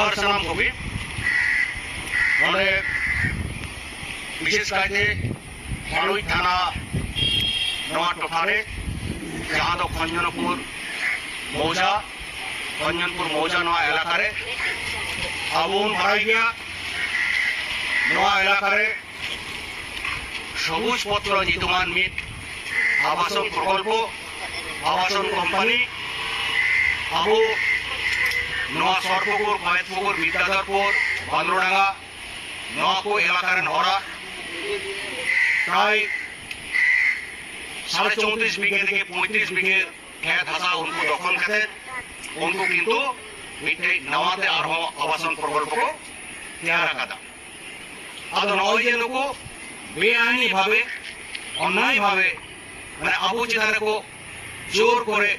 আমার সালাম হবিব মানে বিশেষ কাজে হলুই থানা নওয়া টোফারে যাহা দো খঞ্জনপুর মৌজা খঞ্জনপুর মৌজা নওয়া এলাকারে আবুন ভাড়াই গিয়া নওয়া এলাকারে সবুজ পত্র নিতুমান মিট আবাসন প্রকল্প আবাসন কোম্পানি আবু ᱱᱚᱣᱟ ᱥᱚᱨᱯᱚᱯᱩᱨ ᱢᱟᱭᱛᱷᱯᱩᱨ ᱵᱤᱫᱽᱫᱟᱫᱷᱚᱨᱯᱩᱨ ᱵᱷᱟᱸᱫᱨᱚᱰᱟᱸᱜᱟ ᱱᱚᱣᱟ ᱠᱚ ᱮᱞᱟᱠᱟ ᱨᱮᱱ ᱦᱚᱲᱟᱜ ᱯᱨᱟᱭ সাড়ে চৌত্রিশ বিঘে থেকে পঁয়ত্রিশ বিঘে খ্যাত হাসা উনকু দখল কাতেন উনকু কিন্তু মিটে নাওয়াতে আরহো আবাসন প্রকল্প কো তেয়ারা কাদা আদো নয় যে লোক বেআইনি ভাবে, অন্যায় ভাবে মানে আবু চেতারে কো জোর করে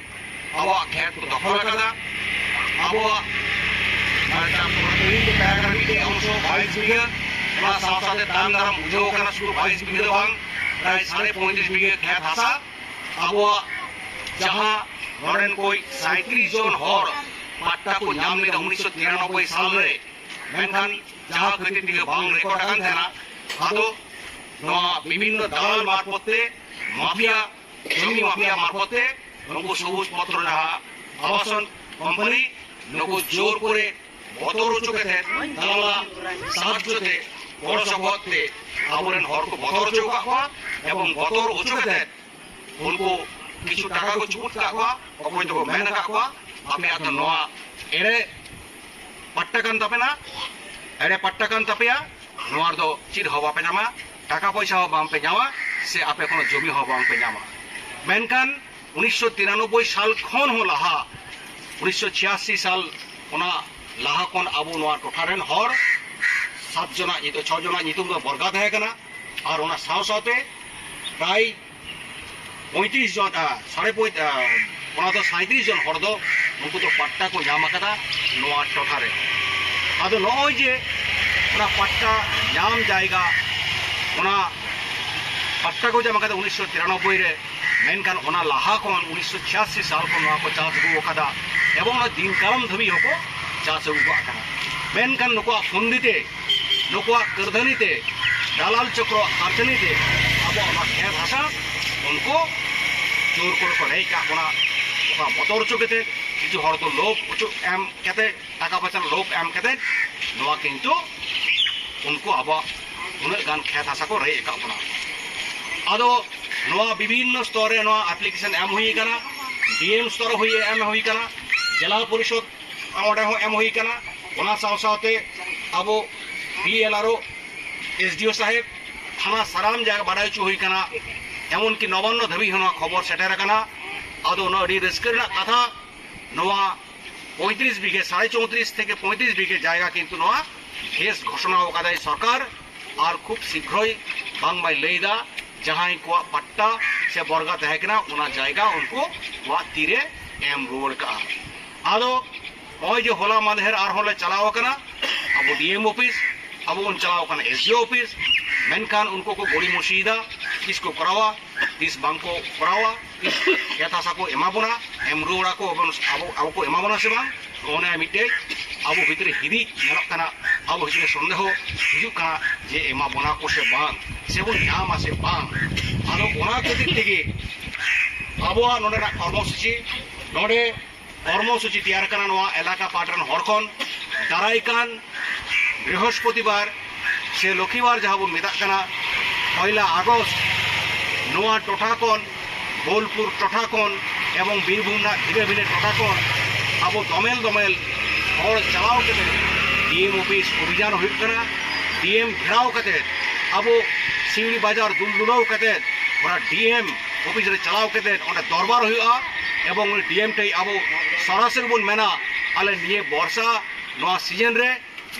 আবা খ্যাত কো দখল কাদা আবহাওয়া মানে ᱛᱮ ᱛᱟᱦᱮᱸ ᱠᱟᱱᱟ ᱢᱤᱫᱴᱮᱡ অংশ বাইশ বিঘᱟᱹ ᱚᱱᱟ ᱥᱟᱶ ᱥᱟᱶᱛᱮ ᱛᱟᱭᱚᱢ ᱫᱟᱨᱟᱢ ᱵᱩᱡᱷᱟᱹᱣ ᱠᱟᱱᱟ ᱥᱩᱫᱷᱩ বাইশ বিঘᱟᱹ ᱫᱚ ᱵᱟᱝ ᱯᱨᱟᱭ ᱥᱟᱲᱮ ᱯᱚᱸᱭᱛᱨᱤশ ᱵᱤঘᱟᱹ ᱠᱷᱮᱛ ᱦᱟᱥᱟ ᱟᱵᱚᱣᱟᱜ ᱡᱟᱦᱟᱸ ᱱᱚᱰᱮᱱ ᱠᱚ ᱥᱟᱸᱭᱛᱨᱤᱥ ᱡᱚᱱ ᱦᱚᱲ ᱯᱟᱴᱴᱟ ᱠᱚ ᱧᱟᱢ ᱞᱮᱫᱟ ᱩᱱᱤᱥᱥᱚ ᱛᱤরানব্বই সালরে ᱢᱮᱱᱠᱷᱟᱱ ᱡᱟᱦᱟᱸ ᱠᱷᱟᱹᱛᱤᱨ ᱛᱮᱜᱮ ᱵᱟᱝ ᱨᱮᱠᱚᱨᱰ ᱟᱠᱟᱱ ᱛᱟᱦᱮᱱᱟ ᱟᱫᱚ ᱱᱚᱣᱟ ᱵᱤᱵᱷᱤᱱᱱᱚ ᱫᱟᱞᱟᱞ ᱢᱟরফত ᱛᱮ মাফিয়া জমি মাফিয়া মারফত তে ᱱᱩᱠᱩ সবুজ পত্র ᱡᱟᱦᱟঁ আবাসন কোম্পানি લોકો જોર પૂરે મતોરો ચૂકે છે દાલા સાથ જોતે পৌরসভাতে আবরণ হরকো বতর চৌকা হওয়া এবং বতর উচুকে দেন। উনকো কিছু টাকা কো চুপুট কাকওয়া অপয় তো মেহন কাকওয়া আপে আত নোয়া। এড়ে পাট্টাকান তাপে না? এড়ে পাট্টাকান তাপেয়া নোয়ার দো চির হওয়া পে জামা টাকা পয়সা হওয়া বাম পে সে আপে কোনো জমি হওয়া বাম পে মেনকান উনিশশো তিরানব্বই সাল খন হল হা ᱩᱱᱤᱥᱥᱚ ᱪᱷᱤᱭᱟᱥᱤ ᱥᱟᱞ ᱚᱱᱟ ᱞᱟᱦᱟ ᱠᱷᱚᱱ ᱟᱵᱚ ᱱᱚᱣᱟ ᱴᱚᱴᱷᱟ ᱨᱮᱱ ᱦᱚᱲ ᱥᱟᱛ ᱡᱚᱱᱟᱜ ᱪᱷᱚ ᱡᱚᱱᱟᱜ ᱧᱩᱛᱩᱢ ᱫᱚ ᱵᱚᱨᱜᱟ ᱛᱟᱦᱮᱸ ᱠᱟᱱᱟ ᱟᱨ ᱚᱱᱟ ᱥᱟᱶ ᱥᱟᱶᱛᱮ ᱯᱨᱟᱭ ᱯᱚᱸᱭᱛᱨᱤᱥ ᱡᱚᱱ ᱥᱟᱲᱮ ᱯᱚᱸᱭ ᱚᱱᱟ ᱫᱚ ᱥᱟᱸᱭᱛᱨᱤᱥ ᱡᱚᱱ ᱦᱚᱲ ᱫᱚ ᱩᱱᱠᱩ ᱫᱚ ᱯᱟᱴᱴᱟ ᱠᱚ ᱧᱟᱢ ᱟᱠᱟᱫᱟ ᱱᱚᱣᱟ ᱴᱚᱴᱷᱟ ᱟᱫᱚ ᱱᱚᱜᱼᱚᱭ ᱡᱮ ᱚᱱᱟ ᱯᱟᱴᱴᱟ ᱧᱟᱢ ᱡᱟᱭᱜᱟ ᱚᱱᱟ ᱯᱟᱴᱴᱟ ᱠᱚ ᱧᱟᱢ ᱟᱠᱟᱫᱟ ᱩᱱᱤᱥᱥᱚ ᱛᱤᱨᱟᱱᱚᱵᱵᱳᱭ ᱨᱮ ᱢᱮᱱᱠᱷᱟᱱ ᱚᱱᱟ ᱞᱟᱦᱟ ᱠᱷᱚᱱ ᱩᱱᱤᱥᱥᱚ ᱪᱷᱤᱭᱟᱥᱤ ᱥᱟᱞ ᱠᱷᱚᱱ ᱱᱚᱣᱟ ᱠᱚ ᱪᱟᱥ ᱟᱹᱜᱩ ᱟᱠᱟᱫᱟ ᱮᱵᱚᱝ ᱫᱤᱱ ᱠᱟᱞᱚᱢ ᱫᱷᱟᱹᱵᱤᱡ ᱦᱚᱸᱠᱚ ᱪᱟᱥ ᱟᱹᱜᱩᱣᱟᱜ ᱠᱟᱱᱟ ᱢᱮᱱᱠᱷᱟᱱ ᱱᱩᱠᱩᱣᱟᱜ ᱯᱷᱚᱱᱫᱤᱛᱮ ᱱᱩᱠᱩᱣᱟᱜ ᱠᱟᱹᱨᱫᱷᱟᱹᱱᱤᱛᱮ ᱫᱟᱞᱟᱞ ᱪᱚᱠᱨᱚ ᱟᱨᱪᱟᱹᱱᱤᱛᱮ ᱟᱵᱚᱣᱟᱜ ᱚᱱᱟ ᱠᱷᱮᱛ ᱦᱟᱥᱟ ᱩᱱᱠᱩ ᱡᱳᱨ ᱠᱚᱨᱮ ᱠᱚ ᱦᱮᱡ ᱠᱟᱜ ᱵᱚᱱᱟ ᱚᱠᱟ ᱵᱚᱛᱚᱨ ᱦᱚᱪᱚ ᱠᱟᱛᱮᱫ ᱠᱤᱪᱷᱩ কিছু হর তো লোভ উচু এম কেতে টাকা পয়সার লোভ এম কেতে নয়া কিন্তু উনকু আবা উনার গান খেত আশা কো রই একা বনা আদো নয়া বিভিন্ন স্তরে নয়া অ্যাপ্লিকেশন এম হই কানা ডিএম ᱥᱛᱚᱨ ᱦᱩᱭ ᱮᱢ ᱦᱩᱭ কানা ᱡᱮᱞᱟ ᱯᱚᱨᱤᱥᱚᱫ ᱚᱸᱰᱮ ᱦᱚᱸ ᱮᱢ ᱦᱩᱭ ᱠᱟᱱᱟ ᱚᱱᱟ ᱥᱟᱶ ᱥᱟᱶᱛᱮ ᱟᱵᱚ B L R O S D O ᱥᱟᱦᱮᱵ ᱛᱷᱟᱱᱟ ᱥᱟᱱᱟᱢ ᱡᱟᱭᱜᱟ ᱵᱟᱰᱟᱭ ᱦᱚᱪᱚ ᱦᱩᱭ ᱠᱟᱱᱟ ᱮᱢᱚᱱᱠᱤ ᱱᱚᱵᱟᱱᱱᱚ ᱫᱷᱟᱹᱵᱤᱡ ᱦᱚᱸ ᱱᱚᱣᱟ ᱠᱷᱚᱵᱚᱨ ᱥᱮᱴᱮᱨ ᱟᱠᱟᱱᱟ ᱟᱫᱚ ᱱᱚᱣᱟ ᱟᱹᱰᱤ ᱨᱟᱹᱥᱠᱟᱹ ᱨᱮᱱᱟᱜ ᱠᱟᱛᱷᱟ ᱱᱚᱣᱟ পঁয়ত্রিশ বিঘে সাড়ে চৌত্রিশ থেকে পঁয়ত্রিশ বিঘে জায়গা কিন্তু নয়া ফেস ঘোষণা আকাদায় সরকার আর খুব শীঘ্রই বাংলায় লেইদা যাহাই কোয়া পাট্টা সে বর্গা তেহেকনা ওনা জায়গা উনকো ওয়া তীরে এম রোড কা ᱟᱫᱚ ᱱᱚᱜᱼᱚᱭ ᱡᱮ ᱦᱚᱞᱟ ᱢᱟᱫᱷᱮᱨ ᱟᱨᱦᱚᱸ ᱞᱮ ᱪᱟᱞᱟᱣ ᱟᱠᱟᱱᱟ ᱟᱵᱚ ᱰᱤᱮᱢ ᱚᱯᱷᱤᱥ ᱟᱵᱚ ᱵᱚᱱ ᱪᱟᱞᱟᱣ ᱟᱠᱟᱱᱟ ᱮᱥᱰᱤᱳ ᱚᱯᱷᱤᱥ ᱢᱮᱱᱠᱷᱟᱱ ᱩᱱᱠᱩ ᱠᱚ ᱜᱚᱲᱤ ᱢᱩᱥᱤᱭᱮᱫᱟ ᱛᱤᱥ ᱠᱚ ᱠᱚᱨᱟᱣᱟ ᱛᱤᱥ ᱵᱟᱝᱠᱚ ᱠᱚᱨᱟᱣᱟ ᱛᱤᱥ ᱠᱷᱮᱛ ᱦᱟᱥᱟ ᱠᱚ ᱮᱢᱟ ᱵᱚᱱᱟ ᱮᱢ ᱨᱩᱣᱟᱹᱲᱟ ᱠᱚ ᱟᱵᱚ ᱟᱵᱚ ᱠᱚ ᱮᱢᱟ ᱵᱚᱱᱟ ᱥᱮ ᱵᱟᱝ ᱚᱱᱟ ᱢᱤᱫᱴᱮᱡ ᱟᱵᱚ ᱵᱷᱤᱛᱨᱤ ᱦᱤᱫᱤᱡ ᱧᱮᱞᱚᱜ ᱠᱟᱱᱟ ᱟᱵᱚ ᱵᱷᱤᱛᱨᱤ ᱥᱚᱱᱫᱮᱦᱚ ᱦᱤᱡᱩᱜ ᱠᱟᱱᱟ ᱡᱮ ᱮᱢᱟ ᱵᱚᱱᱟ ᱠᱚ ᱥᱮ ᱵᱟᱝ ᱥᱮᱵᱚᱱ ᱧᱟᱢᱟ ᱥᱮ ᱵᱟᱝ ᱟᱫᱚ ᱚᱱᱟ ᱠᱷᱟᱹᱛᱤᱨ ᱛᱮᱜᱮ ᱟᱵᱚᱣᱟᱜ ᱱᱚᱰᱮᱱᱟᱜ ᱠᱚᱨᱢᱚᱥᱩᱪᱤ ᱱᱚᱰᱮ কর্মসূচি তৈয়ার করা নেওয়া এলাকা পাঠান হরকন দাঁড়াই কান, বৃহস্পতিবার সে লক্ষ্মীবার যাহাবো মেদা কানা, পয়লা আগস্ট নোয়া টোঠাকন, বোলপুর টোঠাকন এবং বীরভূম না ভিনে ভিনে টোঠাকন, আবো দমেল দমেল হর চালাও কেটে, ডিএম অফিস অভিযান হয়ে কানা, ডিএম ঘেরাও কাতে আবো সিউড়ি বাজার দুলদুলাও কাতে ওরা ডিএম অফিস চালাও কাতে ওটা দরবার হয়ে ᱮᱵᱚᱝ ᱩᱱᱤ ᱰᱤᱮᱢ ᱴᱷᱮᱡ ᱟᱵᱚ ᱥᱚᱨᱟᱥᱚᱨᱤ ᱵᱚᱱ ᱢᱮᱱᱟ ᱟᱞᱮ ᱱᱤᱭᱟᱹ ᱵᱚᱨᱥᱟ ᱱᱚᱣᱟ ᱥᱤᱡᱚᱱ ᱨᱮ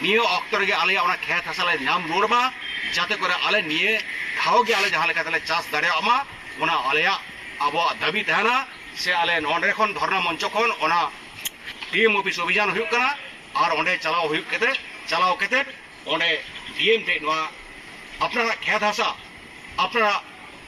ᱱᱤᱭᱟᱹ ᱚᱠᱛᱚ ᱨᱮᱜᱮ ᱟᱞᱮᱭᱟᱜ ᱚᱱᱟ ᱠᱷᱮᱛ ᱦᱟᱥᱟᱞᱮ ᱧᱟᱢ ᱨᱩᱣᱟᱹᱲ ᱢᱟ ᱡᱟᱛᱮ ᱠᱚᱨᱮ ᱟᱞᱮ ᱱᱤᱭᱟᱹ ᱫᱷᱟᱣ ᱜᱮ ᱟᱞᱮ ᱡᱟᱦᱟᱸ ᱞᱮᱠᱟ ᱛᱮᱞᱮ ᱪᱟᱥ ᱫᱟᱲᱮᱭᱟᱜ ᱢᱟ ᱚᱱᱟ ᱟᱞᱮᱭᱟᱜ ᱟᱵᱚᱣᱟᱜ ᱫᱟᱹᱵᱤ ᱛᱟᱦᱮᱱᱟ ᱥᱮ ᱟᱞᱮ ᱱᱚᱰᱮ ᱠᱷᱚᱱ ᱫᱷᱚᱨᱱᱟ ᱢᱚᱧᱪᱚ ᱠᱷᱚᱱ ᱚᱱᱟ ᱰᱤᱮᱢ ᱚᱯᱷᱤᱥ ᱚᱵᱷᱤᱡᱟᱱ ᱦᱩᱭᱩᱜ ᱠᱟᱱᱟ ᱟᱨ ᱚᱸᱰᱮ ᱪᱟᱞᱟᱣ ᱦᱩᱭᱩᱜ ᱠᱟᱛᱮ ᱪᱟᱞᱟᱣ ᱠᱟᱛᱮ ᱚᱸᱰᱮ ᱰᱤᱮᱢ ᱴᱷᱮᱡ ᱱᱚᱣᱟ আপনারা খেত হাসা আপনারা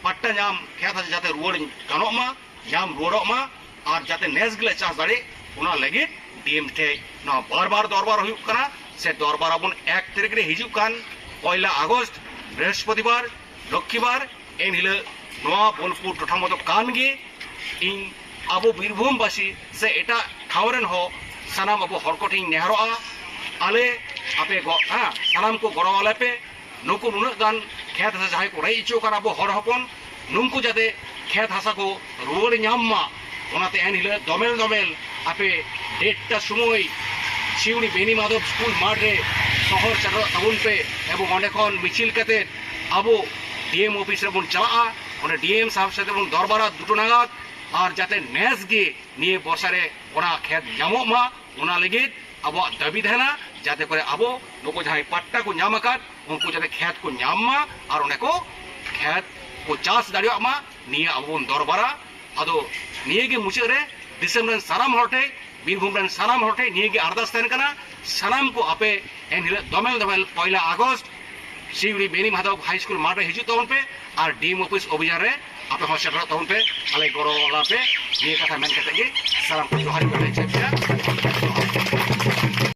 পাট্টা জাম খেত হাসা যাতে রুয়ার গানক মা জাম রুয়ারক মা ᱟᱨ ᱡᱟᱛᱮ ᱱᱮᱥ ᱜᱮᱞᱮ ᱪᱟᱥ ᱫᱟᱲᱮ ᱚᱱᱟ ᱞᱟᱹᱜᱤᱫ ᱰᱤᱮᱢ ᱴᱷᱮᱡ ᱱᱚᱣᱟ ᱵᱟᱨ ᱵᱟᱨ ᱫᱚᱨᱵᱟᱨ ᱦᱩᱭᱩᱜ ᱠᱟᱱᱟ ᱥᱮ ᱫᱚᱨᱵᱟᱨ ᱟᱵᱚᱱ ᱮᱠ ᱛᱟᱹᱨᱤᱠᱷ ᱨᱮ ᱦᱤᱡᱩᱜ ᱠᱟᱱ ᱯᱚᱭᱞᱟ ᱟᱜᱚᱥᱴ ᱵᱨᱤᱦᱚᱥᱯᱚᱛᱤᱵᱟᱨ ᱞᱚᱠᱠᱷᱤᱵᱟᱨ এনহিলে নোয়া বোলপুর টোঠামতো কানগে ইন আবো বীরভূম বাসী সে এটা ঠাওরেন হ সানাম আবো হরকটিং নেহরো আলে আপে হ্যাঁ সানাম কো গড়ো আলেপে নুকু নুনক গান খেত হাসা যাহাই কো রাই ইচো কান আবো হর হপন নুনকু যাতে খেত হাসা কো রুয়ার নাম মা ᱚᱱᱟᱛᱮ ᱮᱱᱦᱤᱞᱳᱜ ᱫᱚᱢᱮᱞ ᱫᱚᱢᱮᱞ ᱟᱯᱮ ᱰᱮᱴᱴᱟ ᱥᱚᱢᱚᱭ ᱥᱤᱣᱲᱤ ᱵᱮᱱᱤ ᱢᱟᱫᱷᱚᱵ ᱥᱠᱩᱞ ᱢᱟᱴᱷ ᱨᱮ ᱥᱚᱦᱚᱨ ᱥᱮᱴᱮᱨᱚᱜ ᱛᱟᱵᱚᱱ ᱯᱮ ᱮᱵᱚᱝ ᱚᱸᱰᱮ ᱠᱷᱚᱱ ᱢᱤছিল ᱠᱟᱛᱮᱫ ᱟᱵᱚ ডিএম অফিস ᱨᱮᱵᱚᱱ ᱪᱟᱞᱟᱜᱼᱟ ᱚᱸᱰে ᱰᱤএম ᱥᱟᱦᱮᱵ ᱥᱟᱛᱮ ᱵᱚᱱ ᱫᱚᱨᱵᱟᱨᱟ ᱫᱩᱴᱚ ᱱᱟᱜᱟᱫ ᱟᱨ ᱡᱟᱛᱮ ᱱᱮᱥ ᱜᱮ ᱱᱤᱭᱟᱹ ᱵᱚᱨᱥᱟ ᱨᱮ ᱚᱱᱟ ᱠᱷᱮᱛ ᱧᱟᱢᱚᱜ ᱢᱟ ᱚᱱᱟ ᱞᱟᱹᱜᱤᱫ ᱟᱵᱚᱣᱟᱜ ᱫᱟᱹᱵᱤ ᱛᱟᱦᱮᱱᱟ ᱡᱟᱛᱮ ᱠᱚᱨᱮ ᱟᱵᱚ ᱱᱩᱠᱩ ᱡᱟᱦᱟᱸᱭ ᱯᱟᱴᱴᱟ ᱠᱚ ᱧᱟᱢ ᱟᱠᱟᱫ ᱩᱱᱠᱩ ᱡᱟᱛᱮ ᱠᱷᱮᱛ ᱠᱚ ᱧᱟᱢ ᱢᱟ ᱟᱨ ᱚᱸᱰᱮ ᱠᱚ ᱠᱷᱮᱛ ᱠᱚ ᱪᱟᱥ ᱫᱟᱲᱮᱭᱟᱜ ᱢᱟ ᱱᱤᱭᱟᱹ ᱟᱵᱚ ᱵᱚᱱ ᱫᱚᱨᱵᱟᱨᱟ ᱟᱫᱚ ᱱᱤᱭᱟᱹᱜᱮ ᱢᱩᱪᱟᱹᱫ ᱨᱮ ᱫᱤᱥᱚᱢ ᱨᱮᱱ ᱥᱟᱱᱟᱢ ᱦᱚᱲ ᱴᱷᱮᱱ ᱵᱤᱨᱵᱷᱩᱢ ᱨᱮᱱ ᱥᱟᱱᱟᱢ ᱦᱚᱲ ᱴᱷᱮᱱ ᱱᱤᱭᱟᱹᱜᱮ ᱟᱨᱫᱟᱥ ᱛᱟᱦᱮᱱ ᱠᱟᱱᱟ ᱥᱟᱱᱟᱢ ᱠᱚ ᱟᱯᱮ ᱮᱱᱦᱤᱞᱳᱜ ᱫᱚᱢᱮᱞ ᱫᱚᱢᱮᱞ ᱯᱚᱭᱞᱟ August Siuri Beni Madhab high school ᱢᱟᱴᱷ ᱨᱮ ᱦᱤᱡᱩᱜ ᱛᱟᱵᱚᱱ ᱯᱮ ᱟᱨ ᱰᱤᱮᱢ ᱚᱯᱷᱤᱥ ᱚᱵᱷᱤᱡᱟᱱ ᱨᱮ ᱟᱯᱮ ᱦᱚᱸ ᱥᱮᱴᱮᱨᱚᱜ ᱛᱟᱵᱚᱱ ᱯᱮ ᱟᱞᱮ ᱜᱚᱲᱚ ᱟᱞᱟᱯᱮ ᱱᱤᱭᱟᱹ ᱠᱟᱛᱷᱟ ᱢᱮᱱ ᱠᱟᱛᱮᱫ ᱜᱮ ᱥᱟᱱᱟᱢ ᱠᱚ ᱡᱚᱦᱟᱨ ᱤᱧ ᱵᱟᱲᱟᱭ ᱪᱮᱫ